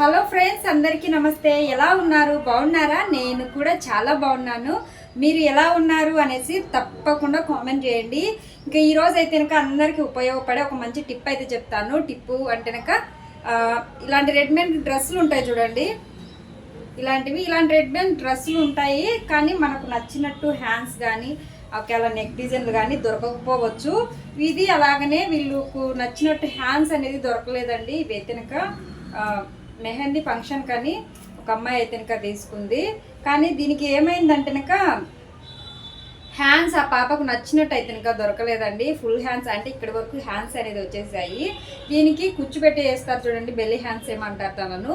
Hello friends అందరికీ నమస్తే. ఎలా ఉన్నారు? బాగున్నారా? నేను కూడా చాలా బాగున్నాను. మీరు ఎలా ఉన్నారు అనేసి తప్పకుండా కామెంట్ చేయండి. ఇంకా ఈరోజు అయితే కనుక అందరికీ ఉపయోగపడే ఒక మంచి టిప్ అయితే చెప్తాను. టిప్పు అంటే కనుక ఇలాంటి రెడీమేడ్ డ్రెస్సులు ఉంటాయి చూడండి. ఇలాంటివి ఇలాంటి రెడీమేడ్ డ్రెస్సులు ఉంటాయి. కానీ మనకు నచ్చినట్టు హ్యాండ్స్ కానీ ఒకవేళ నెక్ డిజైన్లు కానీ దొరకకపోవచ్చు. ఇది అలాగనే వీళ్ళకు నచ్చినట్టు హ్యాండ్స్ అనేది దొరకలేదండి. ఇవి అయితే కనుక మెహందీ ఫంక్షన్ కానీ ఒక అమ్మాయి అయితే తీసుకుంది. కానీ దీనికి ఏమైందంటే కనుక హ్యాండ్స్ ఆ పాపకు నచ్చినట్టు అయితే ఇంకా దొరకలేదండి. ఫుల్ హ్యాండ్స్ అంటే ఇక్కడి వరకు హ్యాండ్స్ అనేది వచ్చేసాయి. దీనికి కూర్చోబెట్టి వేస్తారు చూడండి బెల్లి హ్యాండ్స్ ఏమంటారు తనను.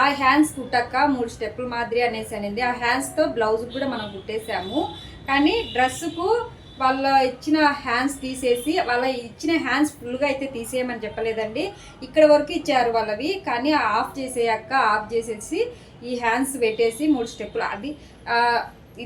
ఆ హ్యాండ్స్ కుట్టక్క మూడు స్టెప్పులు మాదిరి అనేసి అనేది. ఆ హ్యాండ్స్తో బ్లౌజ్ కూడా మనం కుట్టేసాము కానీ డ్రెస్సుకు వాళ్ళ ఇచ్చిన హ్యాండ్స్ తీసేసి వాళ్ళ ఇచ్చిన హ్యాండ్స్ ఫుల్గా అయితే తీసేయమని చెప్పలేదండి. ఇక్కడ వరకు ఇచ్చారు వాళ్ళవి కానీ ఆఫ్ చేసేయక్క ఆఫ్ చేసేసి ఈ హ్యాండ్స్ పెట్టేసి మూడు స్టెప్పులు అది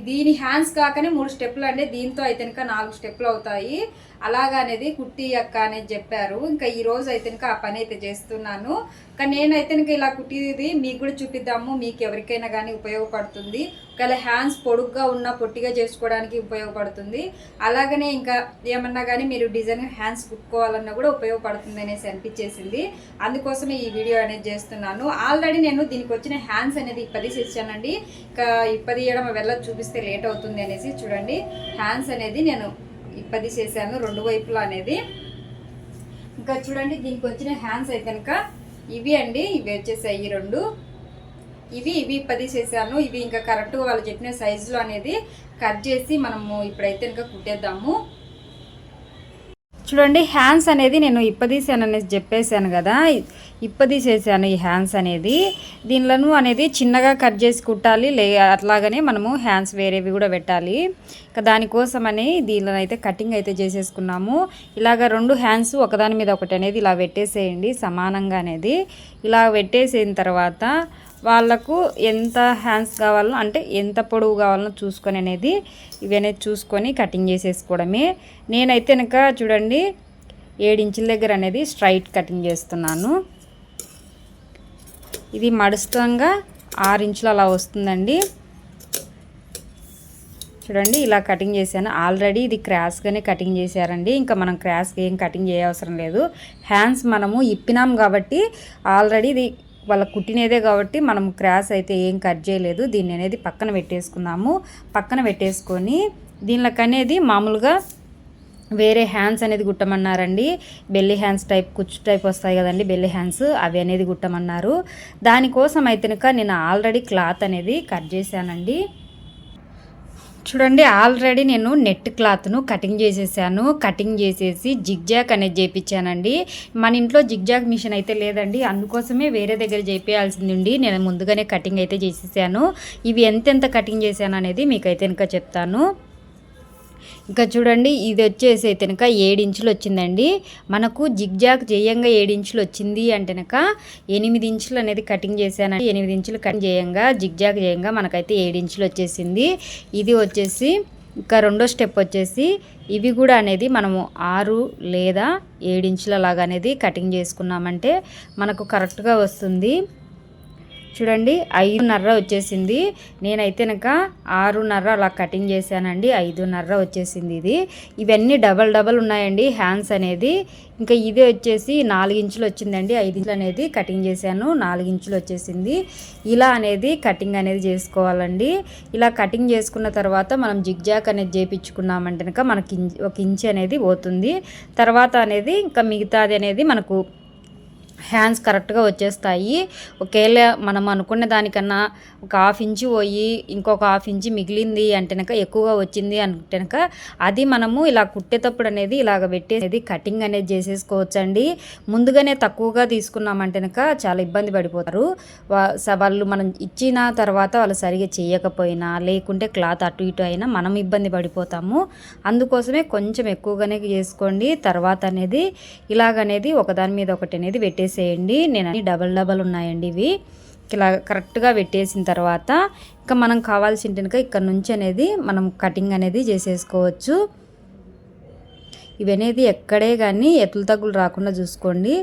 దీని హ్యాండ్స్ కాకనే మూడు స్టెప్పులు అంటే దీంతో అయితే కనుక నాలుగు స్టెప్పులు అవుతాయి. అలాగా అనేది కుట్టి అక్క అనేది చెప్పారు. ఇంకా ఈ రోజు అయితే ఇంకా ఆ పని అయితే చేస్తున్నాను. కానీ నేనైతే ఇంకా ఇలా కుట్టిది మీకు కూడా చూపిద్దాము. మీకు ఎవరికైనా కానీ ఉపయోగపడుతుంది. ఒకవేళ హ్యాండ్స్ పొడుగ్గా ఉన్న పొట్టిగా చేసుకోవడానికి ఉపయోగపడుతుంది. అలాగనే ఇంకా ఏమన్నా కానీ మీరు డిజైన్ హ్యాండ్స్ కుట్టుకోవాలన్నా కూడా ఉపయోగపడుతుంది అనేసి అనిపించేసింది. అందుకోసమే ఈ వీడియో అనేది చేస్తున్నాను. ఆల్రెడీ నేను దీనికి వచ్చిన హ్యాండ్స్ అనేది ఇప్పది ఇచ్చానండి. ఇంకా ఇప్పది ఇవ్వడం వెళ్ళ చూపిస్తే లేట్ అవుతుంది అనేసి చూడండి. హ్యాండ్స్ అనేది నేను ఇప్పది చేశాను. రెండు వైపులా అనేది. ఇంకా చూడండి దీనికి వచ్చిన హ్యాండ్స్ అయితే కనుక ఇవి అండి. ఇవి వచ్చేసాయి ఈ రెండు. ఇవి ఇవి పది చేశాను. ఇవి ఇంకా కరెక్ట్గా వాళ్ళు చెప్పిన సైజులో అనేది కట్ చేసి మనము ఇప్పుడైతే ఇంకా కుట్టేద్దాము. చూడండి హ్యాండ్స్ అనేది నేను ఇప్పదీసాను అనేసి చెప్పేశాను కదా. ఇప్పదీసేసాను ఈ హ్యాండ్స్ అనేది. దీనిలను అనేది చిన్నగా కట్ చేసి కుట్టాలి లే అట్లాగనే మనము హ్యాండ్స్ వేరేవి కూడా పెట్టాలి. ఇక దానికోసమని దీనిలో అయితే కటింగ్ అయితే చేసేసుకున్నాము. ఇలాగ రెండు హ్యాండ్స్ ఒకదాని మీద ఒకటి అనేది ఇలా పెట్టేసేయండి సమానంగా అనేది. ఇలా పెట్టేసిన తర్వాత వాళ్ళకు ఎంత హ్యాండ్స్ కావాలో అంటే ఎంత పొడవు కావాలో చూసుకొని అనేది ఇవి అనేది చూసుకొని కటింగ్ చేసేసుకోవడమే. నేనైతే కనుక చూడండి ఏడించుల దగ్గర అనేది స్ట్రైట్ కటింగ్ చేస్తున్నాను. ఇది మడుస్తంగా ఆరు ఇంచులు అలా వస్తుందండి. చూడండి ఇలా కటింగ్ చేశాను. ఆల్రెడీ ఇది క్రాస్గానే కటింగ్ చేశారండి. ఇంకా మనం క్రాస్గా ఏం కటింగ్ చేయవసరం లేదు. హ్యాండ్స్ మనము ఇప్పినాం కాబట్టి ఆల్రెడీ ఇది వాళ్ళ కుట్టినదే కాబట్టి మనం క్రాస్ అయితే ఏం కట్ చేయలేదు. దీన్ని అనేది పక్కన పెట్టేసుకున్నాము పక్కన పెట్టేసుకొని దీనిలోకి అనేది మామూలుగా వేరే హ్యాండ్స్ అనేది కుట్టమన్నారండి. బెల్లి హ్యాండ్స్ టైప్ కుచ్చు టైప్ వస్తాయి కదండి బెల్లి హ్యాండ్స్ అవి అనేది కుట్టమన్నారు. దానికోసం అయితే కనుక నేను ఆల్రెడీ క్లాత్ అనేది కట్ చేశానండి. చూడండి ఆల్రెడీ నేను నెట్ క్లాత్ను కటింగ్ చేసేసాను. కటింగ్ చేసేసి జిగ్జాక్ అనేది చేయించానండి మన ఇంట్లో జిగ్జాక్ మిషన్ అయితే లేదండి. అందుకోసమే వేరే దగ్గర చేయించాల్సింది ఉండి నేను ముందుగానే కటింగ్ అయితే చేసేసాను. ఇవి ఎంతెంత కటింగ్ చేశాను అనేది మీకైతే ఇంకా చెప్తాను. ఇంకా చూడండి ఇది వచ్చేసి అయితే కనుక ఏడించులు వచ్చిందండి. మనకు జిగ్జాగ్ చేయంగా ఏడించులు వచ్చింది అంటే కనుక ఎనిమిది ఇంచులు అనేది కటింగ్ చేశానండి ఎనిమిది ఇంచులు కటింగ్ చేయంగా జిగ్జాగ్ చేయంగా మనకైతే ఏడించులు వచ్చేసింది. ఇది వచ్చేసి ఇంకా రెండో స్టెప్ వచ్చేసి ఇవి కూడా అనేది మనము ఆరు లేదా ఏడించుల లాగా అనేది కటింగ్ చేసుకున్నామంటే మనకు కరెక్ట్గా వస్తుంది. చూడండి ఐదున్నర వచ్చేసింది. నేనైతే కనుక ఆరున్నర అలా కటింగ్ చేశానండి ఐదున్నర వచ్చేసింది ఇది. ఇవన్నీ డబల్ డబల్ ఉన్నాయండి హ్యాండ్స్ అనేది. ఇంకా ఇది వచ్చేసి నాలుగు ఇంచులు వచ్చిందండి ఐదు అనేది కటింగ్ చేశాను నాలుగు ఇంచులు వచ్చేసింది. ఇలా అనేది కటింగ్ అనేది చేసుకోవాలండి. ఇలా కటింగ్ చేసుకున్న తర్వాత మనం జిగ్జాక్ అనేది చేపించుకున్నామంటే కనుక మనకి ఒక ఇంచ్ అనేది పోతుంది. తర్వాత అనేది ఇంకా మిగతాది అనేది మనకు హ్యాండ్స్ కరెక్ట్గా వచ్చేస్తాయి. ఒకవేళ మనం అనుకున్న దానికన్నా ఒక హాఫ్ ఇంచు పోయి ఇంకొక హాఫ్ ఇంచు మిగిలింది అంటేనక ఎక్కువగా వచ్చింది అంటేనక అది మనము ఇలా కుట్టేటప్పుడు అనేది ఇలాగ పెట్టేది కటింగ్ అనేది చేసేసుకోవచ్చండి. ముందుగానే తక్కువగా తీసుకున్నామంటేనక చాలా ఇబ్బంది పడిపోతారు. వా- వాళ్ళు మనం ఇచ్చిన తర్వాత వాళ్ళు సరిగా చేయకపోయినా లేకుంటే క్లాత్ అటు ఇటు అయినా మనం ఇబ్బంది పడిపోతాము. అందుకోసమే కొంచెం ఎక్కువగానే చేసుకోండి. తర్వాత అనేది ఇలాగనేది ఒకదాని మీద ఒకటి అనేది పెట్టేసి వేసేయండి నేను అన్ని డబల్ డబల్ ఉన్నాయండి ఇవి. ఇలా కరెక్ట్గా పెట్టేసిన తర్వాత ఇంకా మనం కావాల్సిన కనుక ఇక్కడ నుంచి అనేది మనం కటింగ్ అనేది చేసేసుకోవచ్చు. ఇవనేది ఎక్కడే కానీ ఎట్లు తగ్గులు రాకుండా చూసుకోండి.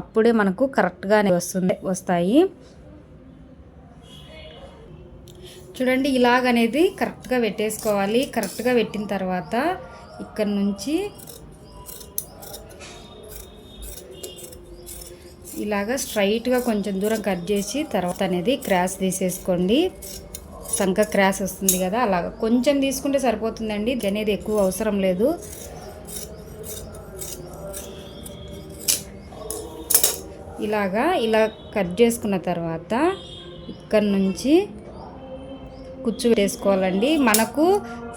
అప్పుడే మనకు కరెక్ట్గా వస్తుంది వస్తాయి. చూడండి ఇలాగనేది కరెక్ట్గా పెట్టేసుకోవాలి. కరెక్ట్గా పెట్టిన తర్వాత ఇక్కడ నుంచి ఇలాగ స్ట్రైట్గా కొంచెం దూరం కట్ చేసి తర్వాత అనేది క్రాస్ తీసేసుకోండి. సంక క్రాస్ వస్తుంది కదా అలాగ. కొంచెం తీసుకుంటే సరిపోతుందండి ఇది అనేది ఎక్కువ అవసరం లేదు. ఇలాగా ఇలా కట్ చేసుకున్న తర్వాత ఇక్కడ నుంచి కుచ్చు వేసుకోవాలండి. మనకు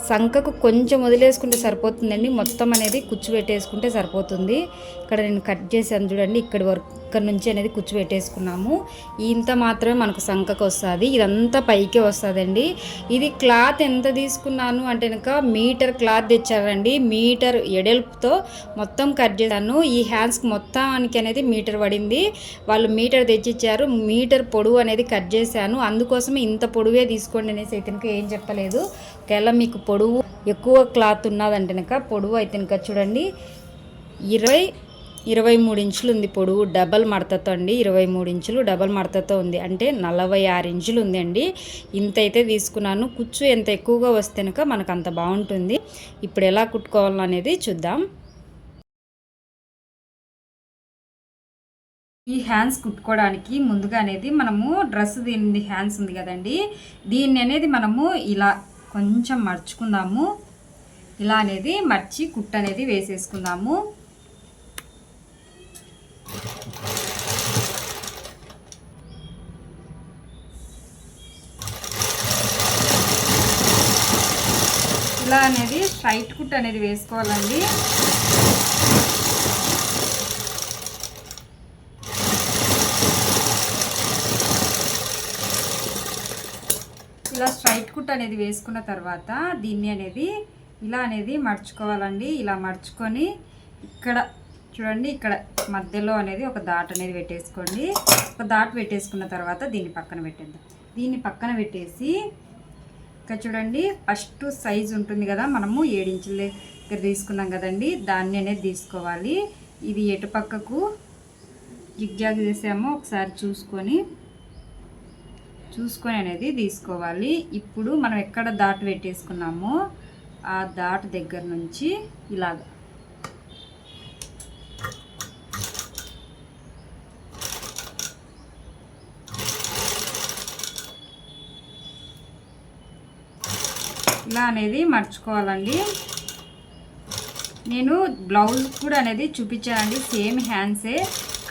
సంకకు కొంచెం వదిలేసుకుంటే సరిపోతుందండి. మొత్తం అనేది కుచ్చు పెట్టేసుకుంటే సరిపోతుంది. ఇక్కడ నేను కట్ చేశాను చూడండి. ఇక్కడి వరకు ఇక్కడ నుంచి అనేది కుచ్చు పెట్టేసుకున్నాము ఇంత మాత్రమే మనకు సంకకు వస్తుంది. ఇదంతా పైకే వస్తుందండి. ఇది క్లాత్ ఎంత తీసుకున్నాను అంటే కనుక మీటర్ క్లాత్ తెచ్చారండి. మీటర్ ఎడల్ప్తో మొత్తం కట్ చేశాను. ఈ హ్యాండ్స్కి మొత్తానికి అనేది మీటర్ పడింది. వాళ్ళు మీటర్ తెచ్చిచ్చారు. మీటర్ పొడవు అనేది కట్ చేశాను. అందుకోసమే ఇంత పొడవే తీసుకోండి అనేసి అయితే ఏం చెప్పలేదు. ఒకవేళ మీకు పొడవు ఎక్కువ క్లాత్ ఉన్నదంటే కనుక పొడవు అయితే కనుక చూడండి. ఇరవై ఇరవై మూడు ఇంచులు ఉంది పొడవు డబల్ మడతతో అండి. ఇరవై మూడు ఇంచులు డబల్ మడతతో ఉంది. అంటే నలభై ఆరు ఇంచులు ఉంది అండి ఇంత అయితే తీసుకున్నాను. కుచ్చు ఎంత ఎక్కువగా వస్తే కనుక మనకు అంత బాగుంటుంది. ఇప్పుడు ఎలా కుట్టుకోవాలనేది చూద్దాం. ఈ హ్యాండ్స్ కుట్టుకోవడానికి ముందుగా అనేది మనము డ్రెస్ దీని హ్యాండ్స్ ఉంది కదండి. దీన్ని అనేది మనము ఇలా కొంచెం మర్చుకుందాము. ఇలా అనేది మర్చి కుట్టు అనేది వేసేసుకుందాము. ఇలా అనేది స్ట్రైట్ కుట్ అనేది వేసుకోవాలండి. ఇలా స్ట్రైట్ కుట్ అనేది వేసుకున్న తర్వాత దీన్ని అనేది ఇలా అనేది మడుచుకోవాలండి. ఇలా మడుచుకొని ఇక్కడ చూడండి ఇక్కడ మధ్యలో అనేది ఒక దాట్ అనేది పెట్టేసుకోండి. ఒక దాట్ పెట్టేసుకున్న తర్వాత దీన్ని పక్కన పెట్టేద్దాం. దీన్ని పక్కన పెట్టేసి ఇక్కడ చూడండి ఫస్ట్ సైజ్ ఉంటుంది కదా మనము ఏడించుల దగ్గర తీసుకున్నాం కదండి దాన్ని అనేది తీసుకోవాలి. ఇది ఎటు పక్కకు జిగ్జాగ్ చేసామో ఒకసారి చూసుకొని చూసుకొని అనేది తీసుకోవాలి. ఇప్పుడు మనం ఎక్కడ దాటు పెట్టేసుకున్నామో ఆ దాటు దగ్గర నుంచి ఇలాగ. ఇలా అనేది మర్చుకోవాలండి. నేను బ్లౌజ్ కూడా అనేది చూపించానండి సేమ్ హ్యాండ్సే.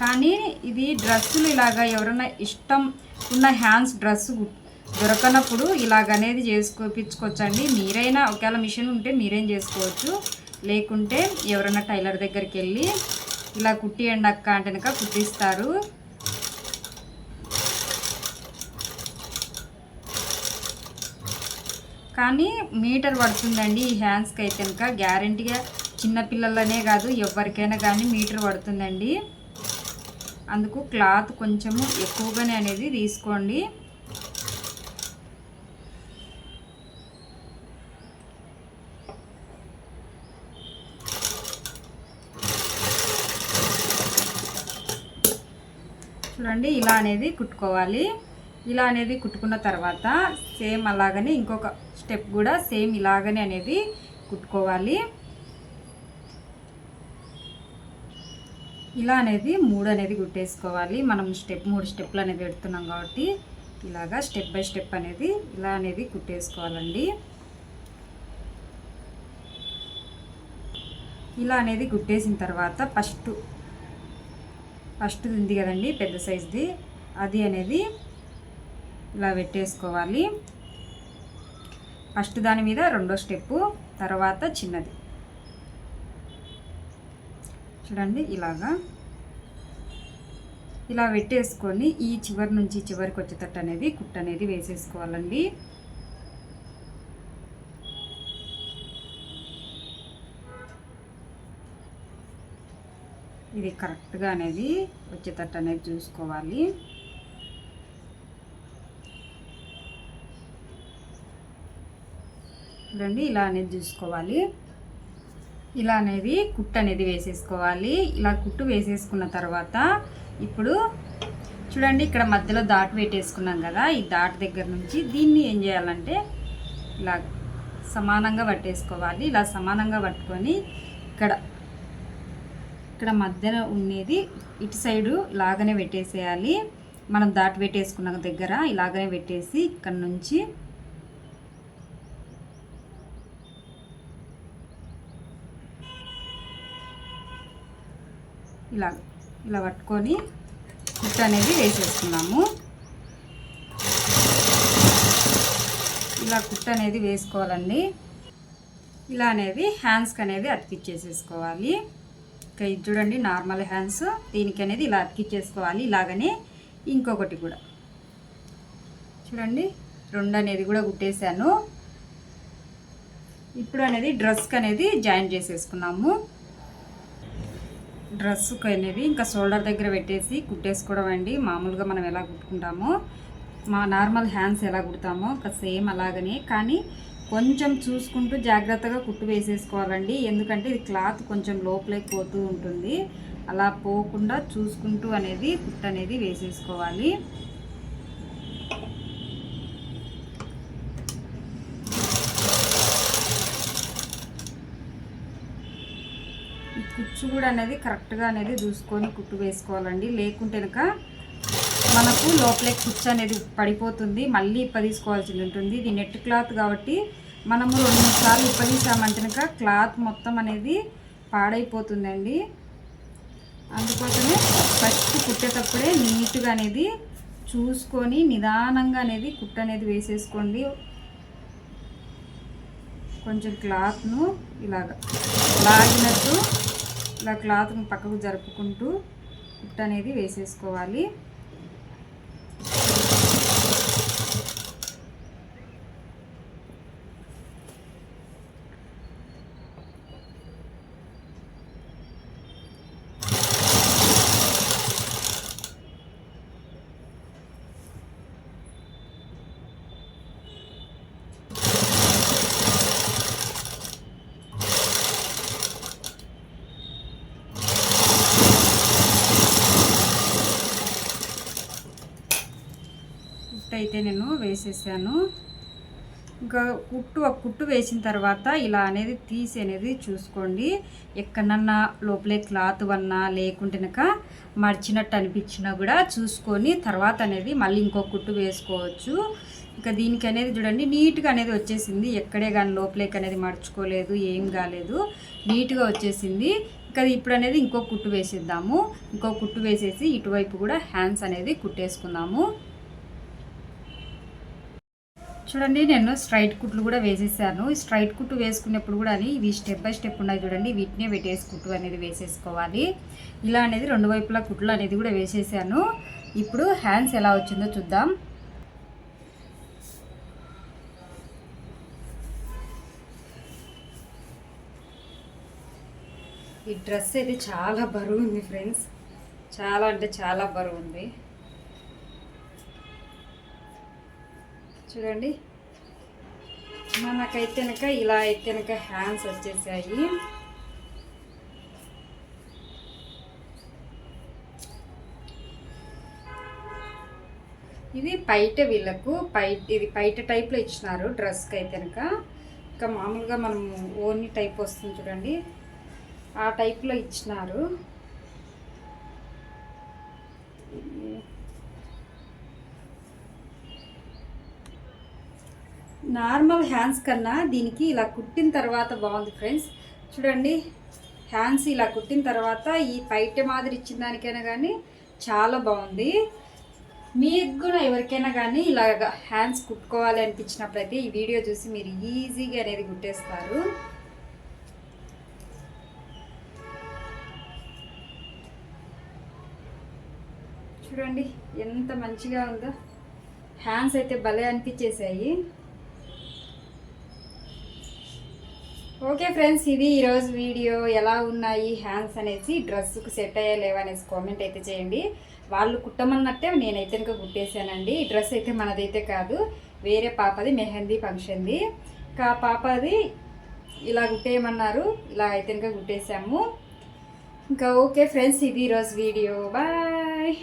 కానీ ఇది డ్రెస్సులు ఇలాగా ఎవరైనా ఇష్టం ఉన్న హ్యాండ్స్ డ్రెస్ దొరకనప్పుడు ఇలాగనేది చేసుకోపించుకోవచ్చండి మీరైనా ఒకవేళ మిషన్ ఉంటే మీరేం చేసుకోవచ్చు. లేకుంటే ఎవరైనా టైలర్ దగ్గరికి వెళ్ళి ఇలా కుట్టియండి అక్క అంటే కనుక కుట్టిస్తారు. కానీ మీటర్ పడుతుందండి ఈ హ్యాండ్స్కి అయితే కనుక గ్యారంటీగా చిన్నపిల్లలనే కాదు ఎవరికైనా కానీ మీటర్ పడుతుందండి. అందుకు క్లాత్ కొంచెము ఎక్కువగానే అనేది తీసుకోండి. చూడండి ఇలా అనేది కుట్టుకోవాలి. ఇలా అనేది కుట్టుకున్న తర్వాత సేమ్ అలాగనే ఇంకొక స్టెప్ కూడా సేమ్ ఇలాగనే అనేది కుట్టుకోవాలి. ఇలా అనేది మూడు అనేది గుట్టేసుకోవాలి మనం స్టెప్ మూడు స్టెప్లు అనేది పెడుతున్నాం కాబట్టి ఇలాగా స్టెప్ బై స్టెప్ అనేది ఇలా అనేది కుట్టేసుకోవాలండి ఇలా అనేది గుట్టేసిన తర్వాత ఫస్ట్ ఫస్ట్ ఉంది కదండి పెద్ద సైజుది. అది అనేది ఇలా పెట్టేసుకోవాలి. ఫస్ట్ దాని మీద రెండో స్టెప్పు తర్వాత చిన్నది. చూడండి ఇలాగా. ఇలా పెట్టేసుకొని ఈ చివరి నుంచి చివరికి వచ్చేటట్టు అనేది కుట్ట అనేది వేసేసుకోవాలండి. ఇది కరెక్ట్గా అనేది వచ్చేటట్టు అనేది చూసుకోవాలి. చూడండి ఇలా అనేది చూసుకోవాలి. ఇలా అనేది కుట్టు అనేది వేసేసుకోవాలి. ఇలా కుట్టు వేసేసుకున్న తర్వాత ఇప్పుడు చూడండి ఇక్కడ మధ్యలో దాటు పెట్టేసుకున్నాం కదా ఈ దాటు దగ్గర నుంచి దీన్ని ఏం చేయాలంటే ఇలా సమానంగా పట్టేసుకోవాలి. ఇలా సమానంగా పట్టుకొని ఇక్కడ ఇక్కడ మధ్యన ఉండేది ఇటు సైడు ఇలాగనే పెట్టేసేయాలి. మనం దాటి పెట్టేసుకున్న దగ్గర ఇలాగనే పెట్టేసి ఇక్కడ నుంచి ఇలా ఇలా పట్టుకొని కుట్ట అనేది వేసేసుకున్నాము ఇలా కుట్ట అనేది వేసుకోవాలండి. ఇలా అనేది హ్యాండ్స్కి అనేది అతికిచ్చేసేసుకోవాలి. ఇంకా ఇది చూడండి నార్మల్ హ్యాండ్స్. దీనికి అనేది ఇలా అతికిచ్చేసుకోవాలి. ఇలాగనే ఇంకొకటి కూడా. చూడండి రెండు అనేది కూడా కుట్టేశాను. ఇప్పుడు అనేది డ్రెస్కి అనేది జాయిన్ చేసేసుకున్నాము. డ్రెస్సుకు అనేది ఇంకా షోల్డర్ దగ్గర పెట్టేసి కుట్టేసుకోవడం అండి. మామూలుగా మనం ఎలా కుట్టుకుంటామో మా నార్మల్ హ్యాండ్స్ ఎలా కుడతామో ఇంకా సేమ్ అలాగనే. కానీ కొంచెం చూసుకుంటూ జాగ్రత్తగా కుట్టు వేసేసుకోవాలండి. ఎందుకంటే ఇది క్లాత్ కొంచెం లోపలికి పోతూ ఉంటుంది. అలా పోకుండా చూసుకుంటూ అనేది కుట్టు అనేది వేసేసుకోవాలి. కుచ్చు కూడా అనేది కరెక్ట్గా అనేది చూసుకొని కుట్టు వేసుకోవాలండి. లేకుంటే కనుక మనకు లోపలే కుచ్చు అనేది పడిపోతుంది. మళ్ళీ ఇప్పదీసుకోవాల్సి ఉంటుంది. ఇది నెట్ క్లాత్ కాబట్టి మనము రెండు మూడు సార్లు ఇప్పదీసామంటే కనుక క్లాత్ మొత్తం అనేది పాడైపోతుందండి. అందుకోసమే ఫస్ట్ కుట్టేటప్పుడే నీట్గా అనేది చూసుకొని నిదానంగా అనేది కుట్ట అనేది వేసేసుకోండి. కొంచెం క్లాత్ను ఇలాగ లాగినట్టు ఇలా క్లాత్ను పక్కకు జరుపుకుంటూ కుట్ట అనేది వేసేసుకోవాలి కుట్టు అయితే నేను వేసేసాను. ఇంకా కుట్టు ఒక కుట్టు వేసిన తర్వాత ఇలా అనేది తీసి అనేది చూసుకోండి. ఎక్కడన్నా లోపలే క్లాత్ వన్నా లేకుంటేనక మర్చినట్టు అనిపించినా కూడా చూసుకొని తర్వాత అనేది మళ్ళీ ఇంకో కుట్టు వేసుకోవచ్చు. ఇంకా దీనికి అనేది చూడండి నీట్గా అనేది వచ్చేసింది. ఎక్కడే కానీ లోపలేకి అనేది మర్చుకోలేదు ఏం కాలేదు. నీట్గా వచ్చేసింది. ఇంకా ఇప్పుడు అనేది ఇంకో కుట్టు వేసేద్దాము. ఇంకో కుట్టు వేసేసి ఇటువైపు కూడా హ్యాండ్స్ అనేది కుట్టేసుకుందాము. చూడండి నేను స్ట్రైట్ కుట్లు కూడా వేసేసాను. ఈ స్ట్రైట్ కుట్టు వేసుకునేప్పుడు కూడా ఇవి స్టెప్ బై స్టెప్ ఉన్నాయి చూడండి. వీటినే పెట్టేసి కుట్టు అనేది వేసేసుకోవాలి. ఇలా అనేది రెండు వైపులా కుట్లు అనేది కూడా వేసేసాను. ఇప్పుడు హ్యాండ్స్ ఎలా వచ్చిందో చూద్దాం. ఈ డ్రెస్ అయితే చాలా బరువు ఉంది ఫ్రెండ్స్ చాలా అంటే చాలా బరువు ఉంది. చూడండి. మనకైతే ఇలా అయితే హ్యాండ్స్ వచ్చేసాయి. ఇది పైట వీళ్ళకు పై ఇది పైట టైప్లో ఇచ్చినారు డ్రెస్కి అయితే కనుక. ఇంకా మామూలుగా మనం ఓన్లీ టైప్ వస్తుంది చూడండి. ఆ టైప్లో ఇచ్చినారు. నార్మల్ హ్యాండ్స్ కన్నా దీనికి ఇలా కుట్టిన తర్వాత బాగుంది ఫ్రెండ్స్. చూడండి హ్యాండ్స్ ఇలా కుట్టిన తర్వాత ఈ పైట మాదిరి ఇచ్చిన దానికైనా కానీ చాలా బాగుంది. మీకు కూడా ఎవరికైనా కానీ ఇలాగ హ్యాండ్స్ కుట్టుకోవాలి అనిపించినప్పుడైతే ఈ వీడియో చూసి మీరు ఈజీగా అనేది కుట్టేస్తారు. చూడండి ఎంత మంచిగా ఉందో. హ్యాండ్స్ అయితే భలే అనిపించేసాయి ఓకే ఫ్రెండ్స్ ఇది ఈరోజు వీడియో ఎలా ఉన్నాయి హ్యాండ్స్ అనేసి డ్రెస్సుకు సెట్ అయ్యా లేవా అనేసి కామెంట్ అయితే చేయండి. వాళ్ళు కుట్టమన్నట్టే నేనైతే ఇంకా కుట్టేశానండి. ఈ డ్రెస్ అయితే మనదైతే కాదు వేరే పాపది మెహందీ ఫంక్షన్ది. ఇంకా పాపది ఇలా కుట్టేయమన్నారు ఇలా అయితే ఇంకా కుట్టేశాము. ఇంకా ఓకే ఫ్రెండ్స్ ఇది ఈరోజు వీడియో. బాయ్